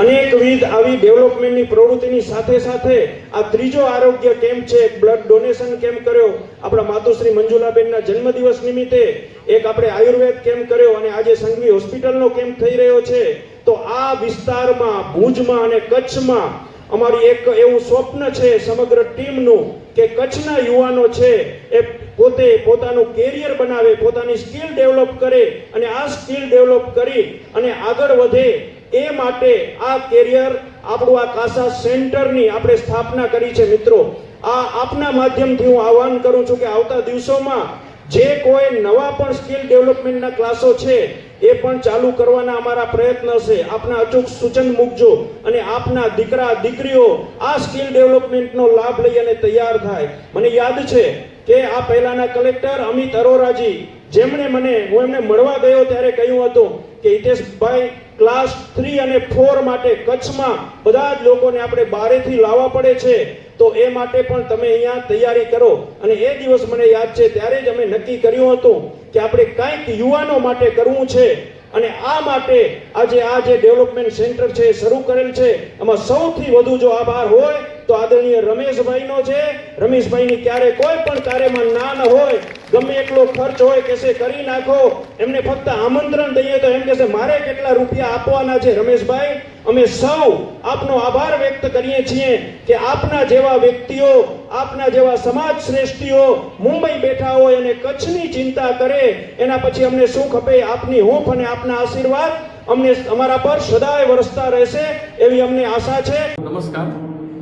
અનેકવિધ આવી ડેવલપમેન્ટની પ્રવૃત્તિની સાથે સાથે આ ત્રીજો આરોગ્ય કેમ્પ છે બ્લડ ડોનેશન કેમ્પ કર્યો. આપણા માતુશ્રી મંજુલાબેનના જન્મદિવસ નિમિત્તે એક આપણે આયુર્વેદ કેમ્પ કર્યો અને આજે સંઘવી હોસ્પિટલનો કેમ્પ થઈ રહ્યો છે. તો આ વિસ્તારમાં, ભુજમાં અને કચ્છમાં અમારી એક એવું સ્વપ્ન છે સમગ્ર ટીમનું કે કચ્છના યુવાનો છે એ પોતે પોતાનું કેરિયર બનાવે, પોતાની સ્કિલ ડેવલપ કરે અને આ સ્કિલ ડેવલપ કરી અને આગળ વધે એ માટે આ કેરિયર આપણું આ કાસા સેન્ટરની આપણે સ્થાપના કરી છે, મિત્રો. આ આપના માધ્યમથી હું આહવાન કરું છું કે આવતા દિવસોમાં જે કોઈ નવા પણ સ્કિલ ડેવલપમેન્ટના ક્લાસો છે, એ પણ ચાલુ કરવાના અમારા પ્રયત્ન છે. આપના અચૂક સૂચન મૂકજો અને આપના દીકરા, દીકરીઓ આ સ્કિલ ડેવલપમેન્ટનો લાભ લઈ અને તૈયાર થાય. મને યાદ છે કે આ પહેલાના કલેક્ટર અમિત અરોરાજી જેમણે મને, હું એમને મળવા ગયો ત્યારે કહ્યું હતું કે હિતેશભાઈ ક્લાસ થ્રી અને ફોર માટે કચ્છમાં બધા જ લોકોને આપણે બારેથી લાવવા પડે છે. તો એ માટે પણ તમે અહીંયા તૈયારી કરો. અને એ દિવસ મને યાદ છે, ત્યારે જ અમે નક્કી કર્યું હતું કે આપણે કાંઈક યુવાનો માટે કરવું છે. અને આ માટે આજે આ જે ડેવલપમેન્ટ સેન્ટર છે શરૂ કરેલ છે. એમાં સૌથી વધુ જો આભાર હોય, તો આદરણીય રમેશભાઈનો છે. રમેશભાઈની ક્યારે કોઈ પણ કાર્યમાં ના ન હોય ગમે એટલો ખર્ચ હોય કહેશે કરી નાખો, એમને ફક્ત આમંત્રણ દઈએ તો એમ કહેશે મારે કેટલા રૂપિયા આપવાના છે, રમેશભાઈ? અમે સૌ આપનો આભાર વ્યક્ત કરીએ છીએ કે આપના જેવા વ્યક્તિઓ, આપના જેવા સમાજ શ્રેષ્ઠીઓ મુંબઈ બેઠા હોય અને કચ્છની ચિંતા કરે, એના પછી અમને શું ખપે આપની હૂંફ અને આપના આશીર્વાદ અમને અમારા પર સદાય વરસતા રહેશે એવી અમને આશા છે. નમસ્કાર.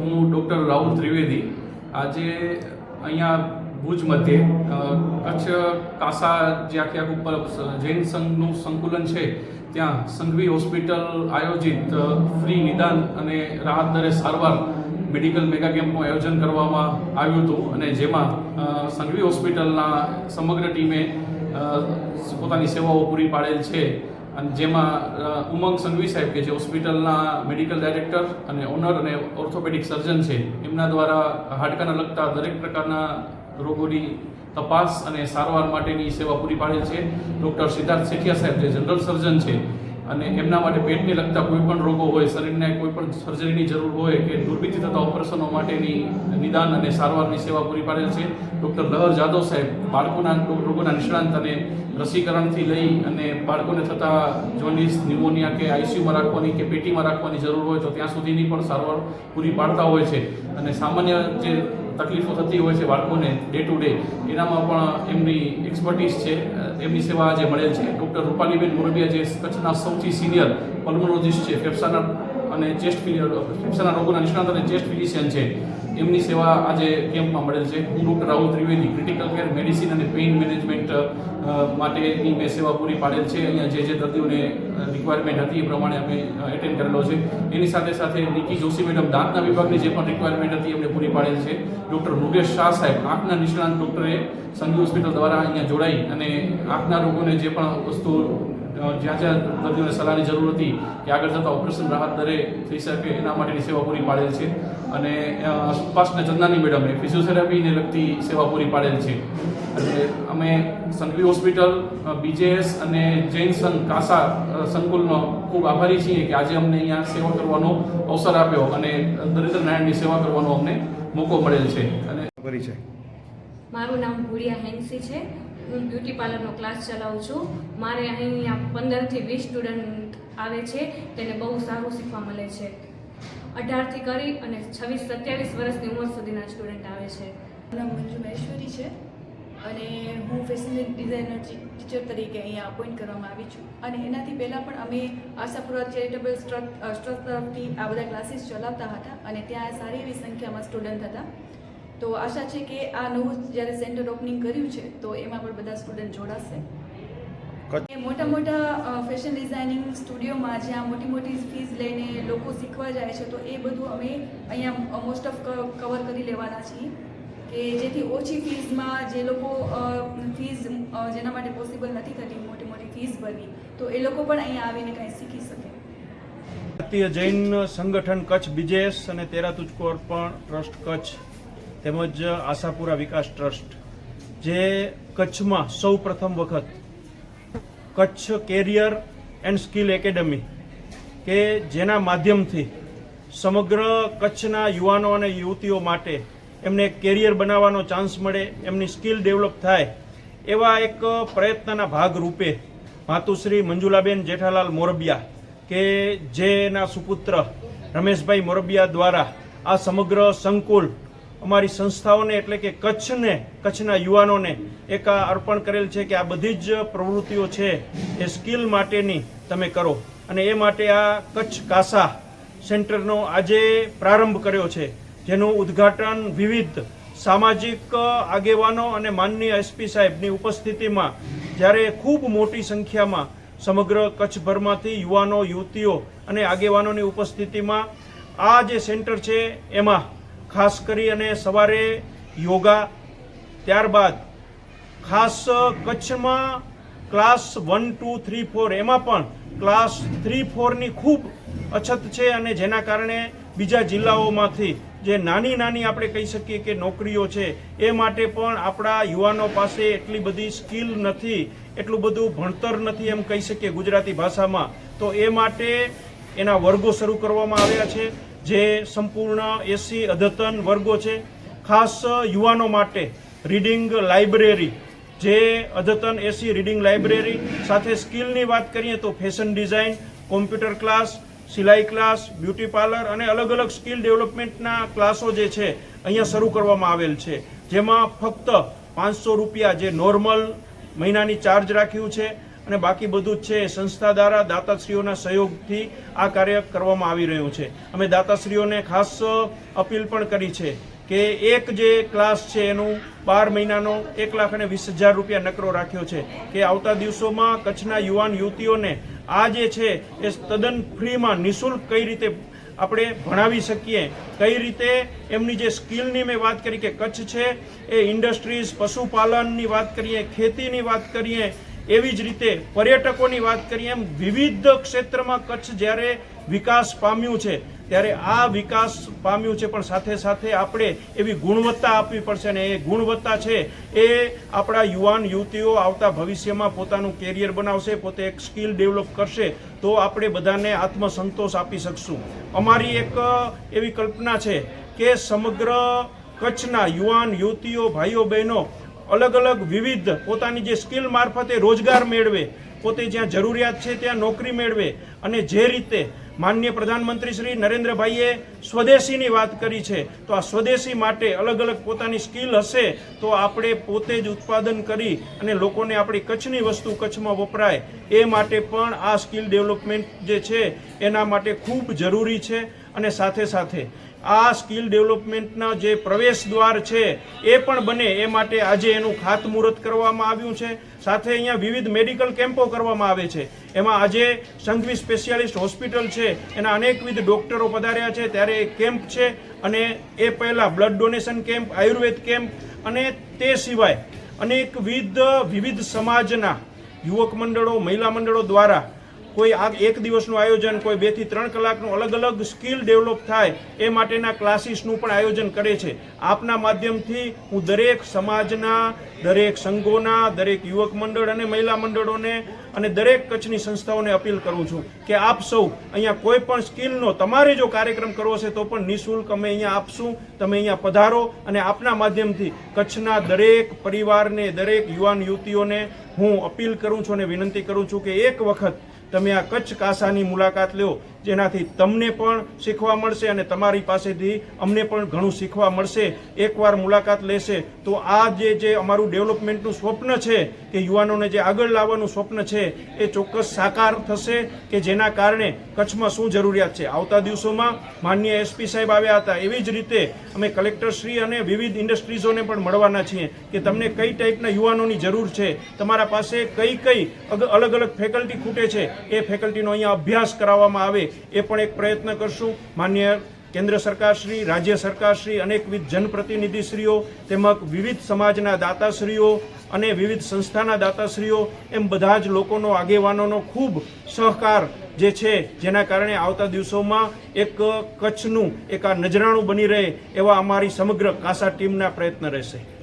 હું ડૉક્ટર રાહુલ ત્રિવેદી. આજે અહીંયા ભુજ મધ્યે કચ્છ કાસા જે આખી આખું પર જૈન સંઘનું સંકુલન છે, ત્યાં સંઘવી હોસ્પિટલ આયોજિત ફ્રી નિદાન અને રાહત દરે સારવાર મેડિકલ મેગા કેમ્પનું આયોજન કરવામાં આવ્યું હતું અને જેમાં સંઘવી હોસ્પિટલના સમગ્ર ટીમે પોતાની સેવાઓ પૂરી પાડેલ છે. અને જેમાં ઉમંગ સંઘવી સાહેબ કે જે હોસ્પિટલના મેડિકલ ડાયરેક્ટર અને ઓનર અને ઓર્થોપેડિક સર્જન છે, એમના દ્વારા હાડકાના લગતા દરેક પ્રકારના રોગોની તપાસ અને સારવાર માટેની સેવા પૂરી પાડે છે. ડૉક્ટર સિદ્ધાર્થ સેઠિયા સાહેબ, જે જનરલ સર્જન છે અને એમના માટે પેટને લગતા કોઈ પણ રોગો હોય, શરીરને કોઈ પણ સર્જરીની જરૂર હોય કે દુર્બીતી થતા ઓપરેશનો માટેની નિદાન અને સારવારની સેવા પૂરી પાડેલ છે. ડૉક્ટર લહર જાદવ સાહેબ, બાળકોના રોગોના નિષ્ણાંત અને રસીકરણથી લઈ અને બાળકોને થતા જોન્ડિસ ન્યુમોનિયા કે આઈસીયુમાં રાખવાની કે પેટીમાં રાખવાની જરૂર હોય તો ત્યાં સુધીની પણ સારવાર પૂરી પાડતા હોય છે. અને સામાન્ય જે તકલીફો થતી હોય છે બાળકોને ડે ટુ ડે એનામાં પણ એમની એક્સપર્ટીસ છે. એમની સેવા આજે મળેલ છે. ડૉક્ટર રૂપાલીબેન મોરબિયા જે કચ્છના સૌથી સિનિયર પલ્મોલોજીસ્ટ છે, ફેફસાના અને ચેસ્ટ ફેફસાના રોગોના નિષ્ણાત અને ચેસ્ટ ફિઝિશિયન છે. એમની સેવા આજે કેમ્પમાં મળેલ છે. હું doctor Rahul Trivedi critical care medicine અને પેઇન મેનેજમેન્ટ માટેની મેં સેવા પૂરી પાડેલ છે. અહીંયા જે જે દર્દીઓને રિક્વાયરમેન્ટ હતી એ પ્રમાણે અમે એટેન્ડ કરેલો છે. એની સાથે સાથે નિકી જોશી મેડમ દાંતના વિભાગની જે પણ રિક્વાયરમેન્ટ હતી એમને પૂરી પાડેલ છે. ડૉક્ટર મુકેશ શાહ સાહેબ, આંખના નિષ્ણાંત ડૉક્ટરે સંઘી હોસ્પિટલ દ્વારા અહીંયા જોડાઈ અને આંખના રોગોને જે પણ વસ્તુ જ્યાં જ્યાં દર્દીઓને સલાહની જરૂર હતી કે આગળ જતાં ઓપરેશન રાહત દરે થઈ શકે એના માટેની સેવા પૂરી પાડેલ છે. અને અ, ચંદાની મેડમે ફિઝિયોથેરાપીને લગતી સેવા પૂરી પાડેલ છે. અને અમે સંઘવી હોસ્પિટલ બીજેએસ અને જૈન સંઘ કાસા સંકુલનો ખૂબ આભારી છીએ કે આજે અમને અહીંયા સેવા કરવાનો અવસર આપ્યો અને દરિદ્ર નારાયણની સેવા કરવાનો અમને મોકો મળેલ છે. અને પરિચય મારું નામ ભૂરિયા હેન્સી છે. હું બ્યુટી પાર્લરનો ક્લાસ ચલાવું છું. મારે અહીંયા પંદરથી વીસ સ્ટુડન્ટ આવે છે. તેને બહુ સારું શીખવા મળે છે. અઢારથી કરી અને છવ્વીસ સત્યાવીસ વર્ષની ઉંમર સુધીના સ્ટુડન્ટ આવે છે. નામ મંજુ મહેશ્વરી છે અને હું ફેશન ડિઝાઇનર ટીચર તરીકે અહીંયા અપોઇન્ટ કરવામાં આવી છું. અને એનાથી પહેલાં પણ અમે આશાપુરા ચેરિટેબલ ટ્રસ્ટ તરફથી આ બધા ક્લાસીસ ચલાવતા હતા અને ત્યાં સારી એવી સંખ્યામાં સ્ટુડન્ટ હતા. તો આશા છે કે આ નવું જ્યારે સેન્ટર ઓપનિંગ કર્યું છે તો એમાં પણ બધા સ્ટુડન્ટ જોડાશે. મોટા મોટા ફેશન ડિઝાઇનિંગ સ્ટુડિયોમાં જ્યાં મોટી મોટી ફીસ લઈને લોકો શીખવા જાય છે તો એ બધું અમે અહીંયા મોસ્ટ ઓફ કવર કરી લેવાના છીએ કે જેથી ઓછી ફીઝમાં જે લોકો ફીઝ જેના માટે પોસિબલ નથી થતી મોટી મોટી ફીઝ ભરવી તો એ લોકો પણ અહીંયા આવીને કંઈ શીખી શકે. ભારતીય જૈન સંગઠન કચ્છ બીજેએસ અને તેરા તુજકો અર્પણ ટ્રસ્ટ કચ્છ તેમજ આશાપુરા વિકાસ ટ્રસ્ટ, જે કચ્છમાં સૌ પ્રથમ વખત Kutch career and skill academy કે જેના માધ્યમથી સમગ્ર કચ્છના યુવાનો અને યુવતીઓ માટે એમને કેરિયર બનાવવાનો ચાન્સ મળે, એમની સ્કિલ ડેવલપ થાય એવા એક પ્રયત્નના ભાગરૂપે માતુશ્રી મંજુલાબેન જેઠાલાલ મોરબિયા કે જેના સુપુત્ર રમેશભાઈ મોરબિયા દ્વારા આ સમગ્ર સંકુલ અમારી સંસ્થાઓને એટલે કે કચ્છને, કચ્છના યુવાનોને એક અર્પણ કરેલ છે કે આ બધી જ પ્રવૃત્તિઓ છે એ સ્કિલ માટેની તમે કરો. અને એ માટે આ કચ્છ કાસા સેન્ટરનો આજે પ્રારંભ કર્યો છે, જેનું ઉદ્ઘાટન વિવિધ સામાજિક આગેવાનો અને માનનીય એસપી સાહેબની ઉપસ્થિતિમાં જ્યારે ખૂબ મોટી સંખ્યામાં સમગ્ર કચ્છભરમાંથી યુવાનો, યુવતીઓ અને આગેવાનોની ઉપસ્થિતિમાં આ જે સેન્ટર છે, એમાં ખાસ કરી અને સવારે યોગા, ત્યારબાદ ખાસ કચ્છમાં class one, two, three, four, એમાં પણ ક્લાસ થ્રી, ફોરની ખૂબ અછત છે અને જેના કારણે બીજા જિલ્લાઓમાંથી જે નાની નાની આપણે કહી શકીએ કે નોકરીઓ છે, એ માટે પણ આપણા યુવાનો પાસે એટલી બધી સ્કિલ નથી, એટલું બધું ભણતર નથી એમ કહી શકીએ ગુજરાતી ભાષામાં. તો એ માટે એના વર્ગો શરૂ કરવામાં આવ્યા છે. જે સંપૂર્ણ એસી અદ્યતન વર્ગો છે, ખાસ યુવાનો માટે રીડિંગ લાઇબ્રેરી, જે અદ્યતન એસી રીડિંગ લાઇબ્રેરી સાથે સ્કિલની વાત કરીએ તો ફેશન ડિઝાઇન, કોમ્પ્યુટર ક્લાસ, સિલાઈ ક્લાસ, બ્યુટી પાર્લર અને અલગ અલગ સ્કિલ ડેવલપમેન્ટના ક્લાસો જે છે, અહીંયા શરૂ કરવામાં આવેલ છે. જેમાં ફક્ત પાંચસો રૂપિયા જે નોર્મલ મહિનાની ચાર્જ રાખ્યું છે અને બાકી બધું જ છે, સંસ્થા દ્વારા દાતાશ્રીઓના સહયોગથી આ કાર્ય કરવામાં આવી રહ્યું છે. અમે દાતાશ્રીઓને ખાસ અપીલ પણ કરી છે કે એક જે ક્લાસ છે એનું બાર મહિનાનો એક લાખ અને વીસ હજાર રૂપિયા નકરો રાખ્યો છે કે આવતા દિવસોમાં કચ્છના યુવાન યુવતીઓને આ જે છે એ તદ્દન ફ્રીમાં નિઃશુલ્ક કઈ રીતે આપણે ભણાવી શકીએ, કઈ રીતે એમની જે સ્કિલની મેં વાત કરી કે કચ્છ છે એ ઇન્ડસ્ટ્રીઝ, પશુપાલનની વાત કરીએ, ખેતીની વાત કરીએ એવી જ રીતે પર્યટકોની વાત કરીએ એમ, વિવિધ ક્ષેત્રમાં કચ્છ જ્યારે વિકાસ પામ્યું છે, ત્યારે આ વિકાસ પામ્યું છે, પણ સાથે સાથે આપણે એવી ગુણવત્તા આપવી પડશે અને એ ગુણવત્તા છે એ આપણા યુવાન યુવતીઓ આવતા ભવિષ્યમાં પોતાનું કેરિયર બનાવશે, પોતે એક સ્કિલ ડેવલપ કરશે, તો આપણે બધાને આત્મસંતોષ આપી શકશું. અમારી એક એવી કલ્પના છે કે સમગ્ર કચ્છના યુવાન યુવતીઓ, ભાઈઓ, બહેનો અલગ અલગ વિવિધ પોતાની જે સ્કિલ મારફતે રોજગાર મેળવે, પોતે જ્યાં જરૂરિયાત છે ત્યાં નોકરી મેળવે અને જે રીતે માન્ય પ્રધાનમંત્રી શ્રી નરેન્દ્રભાઈએ સ્વદેશીની વાત કરી છે, તો આ સ્વદેશી માટે અલગ અલગ પોતાની સ્કિલ હશે, તો આપણે પોતે જ ઉત્પાદન કરી અને લોકોને આપણી કચ્છની વસ્તુ કચ્છમાં વપરાય, એ માટે પણ આ સ્કિલ ડેવલપમેન્ટ જે છે, એના માટે ખૂબ જરૂરી છે. અને સાથે સાથે આ સ્કિલ ડેવલપમેન્ટના જે પ્રવેશ દ્વાર છે, એ પણ બને એ માટે આજે એનું ખાતમુહૂર્ત કરવામાં આવ્યું છે. સાથે અહીંયા વિવિધ મેડિકલ કેમ્પો કરવામાં આવે છે. એમાં આજે સંઘવી સ્પેશિયાલિસ્ટ હોસ્પિટલ છે. એના અનેકવિધ ડોક્ટરો પધાર્યા છે. ત્યારે એ કેમ્પ છે અને એ પહેલાં blood donation camp, Ayurveda camp અને તે સિવાય અનેકવિધ વિવિધ સમાજના યુવક મંડળો, મહિલા મંડળો દ્વારા કોઈ આ એક દિવસનું આયોજન, કોઈ બેથી ત્રણ કલાકનું અલગ અલગ સ્કિલ ડેવલપ થાય, એ માટેના ક્લાસીસનું પણ આયોજન કરે છે. આપના માધ્યમથી હું દરેક સમાજના, દરેક સંઘોના, દરેક યુવક મંડળ અને મહિલા મંડળોને અને દરેક કચ્છની સંસ્થાઓને અપીલ કરું છું કે આપ સૌ અહીંયા કોઈ પણ સ્કિલનો, તમારે જો કાર્યક્રમ કરવો છે તો પણ નિઃશુલ્ક અમે અહીંયા આપશું, તમે અહીંયા પધારો અને આપના માધ્યમથી કચ્છના દરેક પરિવારને, દરેક યુવાન યુવતીઓને હું અપીલ કરું છું અને વિનંતી કરું છું કે એક વખત તમે આ કચ્છ કાસાની મુલાકાત લો. જેનાથી તમને પણ શીખવા મળશે અને તમારી પાસેથી અમને પણ ઘણું શીખવા મળશે. એકવાર મુલાકાત લેશે તો આ જે જે અમારું ડેવલપમેન્ટનું સ્વપ્ન છે, કે યુવાનોને જે આગળ લાવવાનું સ્વપ્ન છે, એ ચોક્કસ સાકાર થશે કે જેના કારણે કચ્છમાં શું જરૂરિયાત છે. આવતા દિવસોમાં માન્ય એસપી સાહેબ આવ્યા હતા. એવી જ રીતે અમે કલેક્ટરશ્રી અને વિવિધ ઇન્ડસ્ટ્રીઝોને પણ મળવાના છીએ કે તમને કઈ ટાઈપના યુવાનોની જરૂર છે. તમારા પાસે કઈ કઈ અલગ અલગ ફેકલ્ટી ખૂટે છે, એ ફેકલ્ટીનો અહીંયા અભ્યાસ કરાવવામાં આવે. એ પણ એક પ્રયત્ન કરશું. માન્ય કેન્દ્ર સરકારશ્રી, રાજ્ય સરકારશ્રી, અનેકવિધ જનપ્રતિનિધિશ્રીઓ, તેમજ વિવિધ સમાજના દાતાશ્રીઓ અને વિવિધ સંસ્થાના દાતાશ્રીઓ, એમ બધા જ લોકોનો, આગેવાનોનો ખૂબ સહકાર જે છે, જેના કારણે આવતા દિવસોમાં એક કચ્છનું, એક આ નજરાણું બની રહે એવા અમારી સમગ્ર કાસા ટીમના પ્રયત્ન રહેશે.